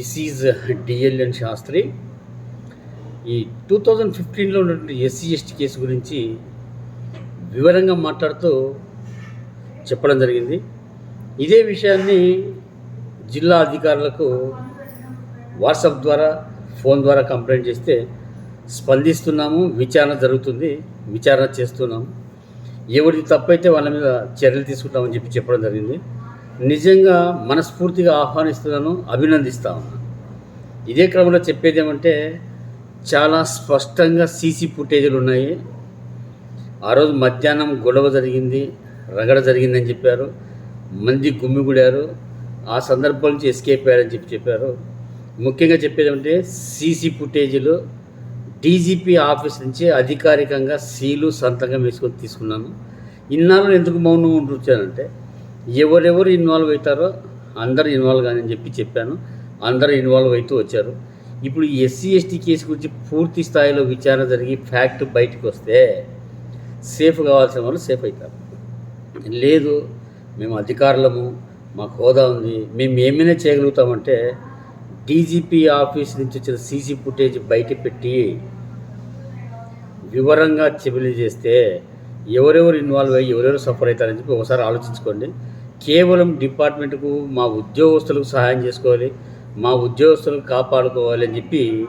This is డిఎల్ఎన్ Sastry. ఈ two thousand ఫిఫ్టీన్లో ఉన్నటువంటి ఎస్సీ ఎస్టీ కేసు గురించి వివరంగా మాట్లాడుతూ చెప్పడం జరిగింది. ఇదే విషయాన్ని జిల్లా అధికారులకు వాట్సాప్ ద్వారా ఫోన్ ద్వారా కంప్లైంట్ చేస్తే స్పందిస్తున్నాము విచారణ జరుగుతుంది విచారణ చేస్తున్నాము. ఎవరిది తప్పైతే వాళ్ళ మీద చర్యలు తీసుకుంటామని చెప్పి చెప్పడం జరిగింది. నిజంగా మనస్ఫూర్తిగా ఆహ్వానిస్తున్నాను అభినందిస్తా ఉన్నాను ఇదే క్రమంలో చెప్పేది ఏమంటే చాలా స్పష్టంగా సీసీ ఫుటేజీలు ఉన్నాయి. ఆ రోజు మధ్యాహ్నం గొడవ జరిగింది రగడ జరిగిందని చెప్పారు. మంది గుమ్మిగూడారు ఆ సందర్భం నుంచి ఎస్కేప్ అయ్యారని చెప్పి చెప్పారు. ముఖ్యంగా చెప్పేది ఏమంటే సీసీ ఫుటేజీలు డీజీపీ ఆఫీస్ నుంచి అధికారికంగా సీలు సంతకం వేసుకొని తీసుకున్నాను. ఇన్నాళ్ళు ఎందుకు మౌనం ఉంటున్నానంటే ఎవరెవరు ఇన్వాల్వ్ అవుతారో అందరు ఇన్వాల్వ్ కానీ అని చెప్పి చెప్పాను. అందరూ ఇన్వాల్వ్ అవుతూ వచ్చారు. ఇప్పుడు ఎస్సీ ఎస్టీ కేసు గురించి పూర్తి స్థాయిలో విచారణ జరిగి ఫ్యాక్ట్ బయటకు వస్తే సేఫ్ కావాల్సిన వాళ్ళు సేఫ్ అవుతారు. లేదు మేము అధికారులము మాకు హోదా ఉంది. మేము ఏమైనా చేయగలుగుతామంటే డీజీపీ ఆఫీస్ నుంచి వచ్చిన సీసీ ఫుటేజ్ బయట పెట్టి వివరంగా చెబిలి చేస్తే ఎవరెవరు ఇన్వాల్వ్ అయ్యి ఎవరెవరు సఫర్ అవుతారని చెప్పి ఒకసారి ఆలోచించుకోండి. కేవలం డిపార్ట్మెంట్కు మా ఉద్యోగస్తులకు సహాయం చేసుకోవాలి మా ఉద్యోగస్తులకు కాపాడుకోవాలి అని చెప్పి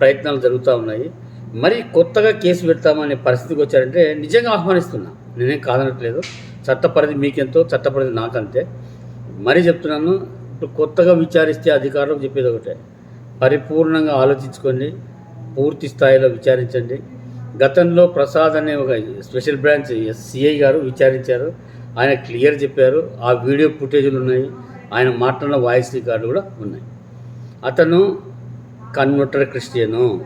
ప్రయత్నాలు జరుగుతూ ఉన్నాయి. మరి కొత్తగా కేసు పెడతామనే పరిస్థితికి వచ్చారంటే నిజంగా ఆహ్వానిస్తున్నా. నేనేం కాదనట్లేదు. చట్టపరిధి మీకెంతో చట్టపరిధి నాకంతే. మరీ చెప్తున్నాను ఇప్పుడు కొత్తగా విచారిస్తే అధికారులకు చెప్పేది ఒకటే. పరిపూర్ణంగా ఆలోచించుకోండి పూర్తి స్థాయిలో విచారించండి. గతంలో ప్రసాద్ అనే ఒక స్పెషల్ బ్రాంచ్ సిఐ గారు విచారించారు. ఆయన క్లియర్ చెప్పారు. ఆ వీడియో ఫుటేజీలు ఉన్నాయి. ఆయన మాట్లాడిన వాయిస్ రికార్డు కూడా ఉన్నాయి. అతను కన్వర్టర్ క్రిస్టియను.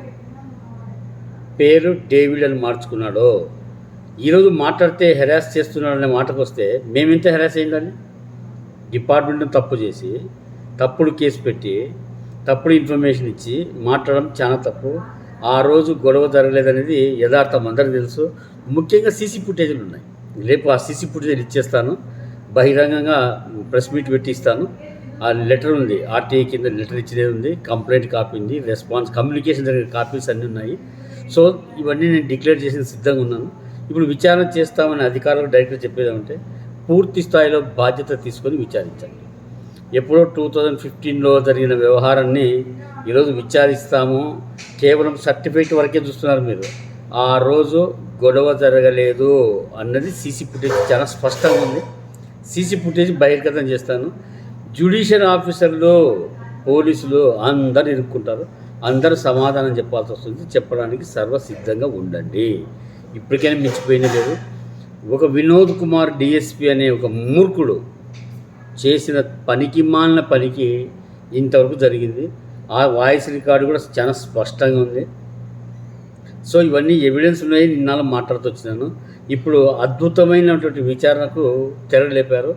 పేరు డేవిడ్ అని మార్చుకున్నాడు. ఈరోజు మాట్లాడితే హెరాస్ చేస్తున్నాడు అనే మాటకు వస్తే మేమెంత హెరాస్ అయ్యిందండి డిపార్ట్మెంట్ని తప్పు చేసి తప్పుడు కేసు పెట్టి తప్పుడు ఇన్ఫర్మేషన్ ఇచ్చి మాట్లాడడం చాలా తప్పు. ఆ రోజు గొడవ జరగలేదనేది యథార్థం అందరికీ తెలుసు. ముఖ్యంగా సీసీ ఫుటేజీలు ఉన్నాయి. రేపు ఆ సీసీ ఫుటేజీలు ఇచ్చేస్తాను. బహిరంగంగా ప్రెస్ మీట్ పెట్టి ఇస్తాను. ఆ లెటర్ ఉంది. ఆర్టీఐ కింద లెటర్ ఇచ్చినది ఉంది. కంప్లైంట్ కాపీ ఉంది. రెస్పాన్స్ కమ్యూనికేషన్ జరిగిన కాపీస్ అన్నీ ఉన్నాయి. సో ఇవన్నీ నేను డిక్లేర్ చేసిన సిద్ధంగా ఉన్నాను. ఇప్పుడు విచారణ చేస్తామని అధికారులకు డైరెక్టర్ చెప్పేదంటే పూర్తి స్థాయిలో బాధ్యత తీసుకొని విచారించండి. ఎప్పుడో టూ థౌజండ్ ఫిఫ్టీన్లో జరిగిన వ్యవహారాన్ని ఈరోజు విచారిస్తాము. కేవలం సర్టిఫికేట్ వరకే చూస్తున్నారు మీరు. ఆ రోజు గొడవ జరగలేదు అన్నది సీసీ ఫుటేజ్ చాలా స్పష్టంగా ఉంది. సీసీ ఫుటేజ్ బహిర్గతం చేస్తాను. జ్యుడిషియల్ ఆఫీసర్లు పోలీసులు అందరు ఇరుక్కుంటారు. అందరూ సమాధానం చెప్పాల్సి వస్తుంది. చెప్పడానికి సర్వసిద్ధంగా ఉండండి. ఇప్పటికైనా మించిపోయిన లేదు. ఒక వినోద్ కుమార్ డిఎస్పి అనే ఒక మూర్ఖుడు చేసిన పనికి మాలిన పనికి ఇంతవరకు జరిగింది. ఆ వాయిస్ రికార్డు కూడా చాలా స్పష్టంగా ఉంది. సో ఇవన్నీ ఎవిడెన్స్ ఉన్నాయి నిన్నాళ్ళు మాట్లాడుతూ వచ్చినాను. ఇప్పుడు అద్భుతమైనటువంటి విచారణకు తెరలేపారు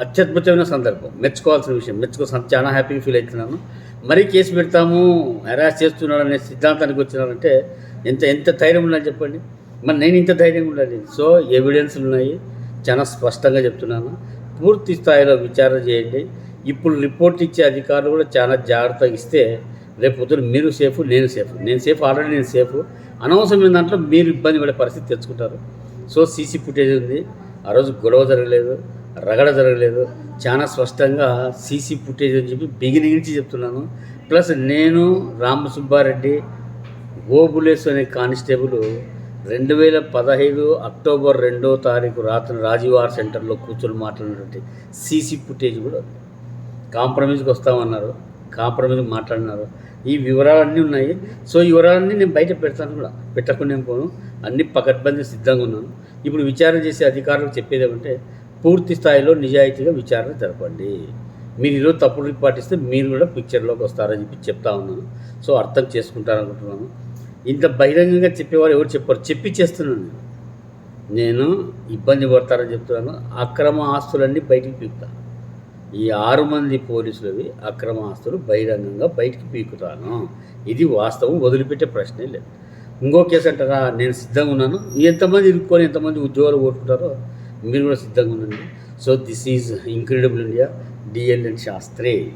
అత్యద్భుతమైన సందర్భం. మెచ్చుకోవాల్సిన విషయం. మెచ్చుకో చాలా హ్యాపీగా ఫీల్ అవుతున్నాను. మరీ కేసు పెడతాము హెరాస్ చేస్తున్నాడు అనే సిద్ధాంతానికి వచ్చినారంటే ఎంత ఎంత ధైర్యం ఉండాలి చెప్పండి? మరి నేను ఇంత ధైర్యంగా ఉండాలి. సో ఎవిడెన్స్ ఉన్నాయి. చాలా స్పష్టంగా చెప్తున్నాను. పూర్తి స్థాయిలో విచారణ చేయండి. ఇప్పుడు రిపోర్ట్ ఇచ్చే అధికారులు కూడా చాలా జాగ్రత్తగా ఇస్తే రేపు పొద్దున మీరు సేఫ్ నేను సేఫ్. నేను సేఫ్ ఆల్రెడీ నేను సేఫ్. అనవసరమైన దాంట్లో మీరు ఇబ్బంది పడే పరిస్థితి తెచ్చుకుంటారు. సో సీసీ ఫుటేజ్ ఉంది. ఆ రోజు గొడవ జరగలేదు రగడ జరగలేదు. చాలా స్పష్టంగా సీసీ ఫుటేజ్ అని చెప్పి బిగినింగ్ నుంచి చెప్తున్నాను. ప్లస్ నేను రామసుబ్బారెడ్డి ఓబులేస్ అనే కానిస్టేబుల్ రెండు వేల పదహైదు అక్టోబర్ రెండో తారీఖు రాత్రి రాజీవ్ ఆర్ సెంటర్లో కూర్చొని మాట్లాడినటువంటి సీసీ ఫుటేజ్ కూడా ఉంది. కాంప్రమైజ్కి వస్తామన్నారు. కాంప్రమైజ్ మాట్లాడినారు. ఈ వివరాలన్నీ ఉన్నాయి. సో ఈ వివరాలన్నీ నేను బయట పెడతాను కూడా. పెట్టకుండా పోను. అన్ని పకడ్బందీ సిద్ధంగా ఉన్నాను. ఇప్పుడు విచారణ చేసే అధికారులకు చెప్పేది ఏమంటే పూర్తి స్థాయిలో నిజాయితీగా విచారణ జరపండి. మీరు ఈరోజు తప్పుడు రిపోర్ట్ ఇస్తే మీరు కూడా పిక్చర్లోకి వస్తారని చెప్పి చెప్తా ఉన్నాను. సో అర్థం చేసుకుంటారనుకుంటున్నాను. ఇంత బహిరంగంగా చెప్పేవారు ఎవరు చెప్పారు. చెప్పి చేస్తున్నాను నేను ఇబ్బంది పడతారని చెప్తున్నాను. అక్రమ ఆస్తులన్నీ బయటికి పీకుతా. ఈ ఆరు మంది పోలీసులవి అక్రమ ఆస్తులు బహిరంగంగా బయటికి పీకుతాను. ఇది వాస్తవం. వదిలిపెట్టే ప్రశ్నే లేదు. ఇంకో కేసు అంటారా? నేను సిద్ధంగా ఉన్నాను. ఎంతమంది ఇరుక్కొని ఎంతమంది ఉద్యోగాలు కోరుకుంటారో మీరు కూడా సిద్ధంగా ఉండండి. So this is incredible India. DLN Shastri.